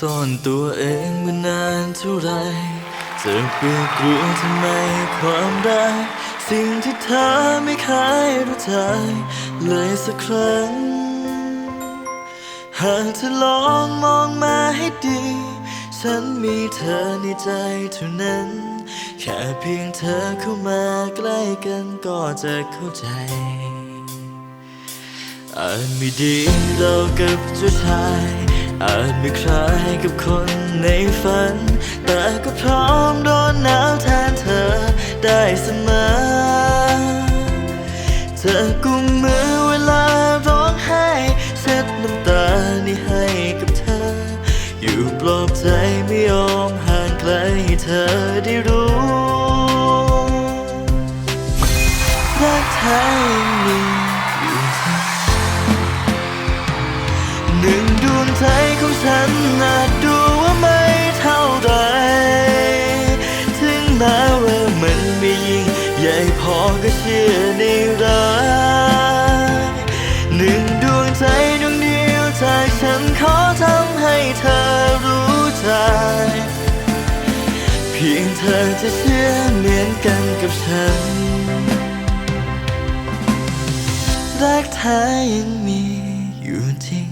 ซ่อนตัวเองมานานเท่าไรจะเปียกกลัวทำไมความรักสิ่งที่เธอไม่เคยรู้จักเลยสักครั้ง หากเธอลองมองมาให้ดี ฉันมีเธอในใจเท่านั้น แค่เพียงเธอเข้ามาใกล้กันก็จะเข้าใจอาจไม่ดีเรากับเจ้าชาย อาจไม่คล้ายกับคนในฝัน แต่ก็พร้อมโดนหนาวแทนเธอได้เสมอ เธอกุมมือเวลาร้องไห้เช็ดน้ำตานี่ให้กับเธอ อยู่ปลอบใจไม่ยอมห่างไกลให้เธอได้รู้ ฉันอาจดูว่าไม่เท่าไร ถึงแม้ว่ามันไม่ยิ่งใหญ่พอก็เชื่อในรักหนึ่งดวงใจดวงเดียวจากฉันขอทำให้เธอรู้ใจ เพียงเธอจะเชื่อเหมือนกันกับฉัน รักแท้ยังมีอยู่จริง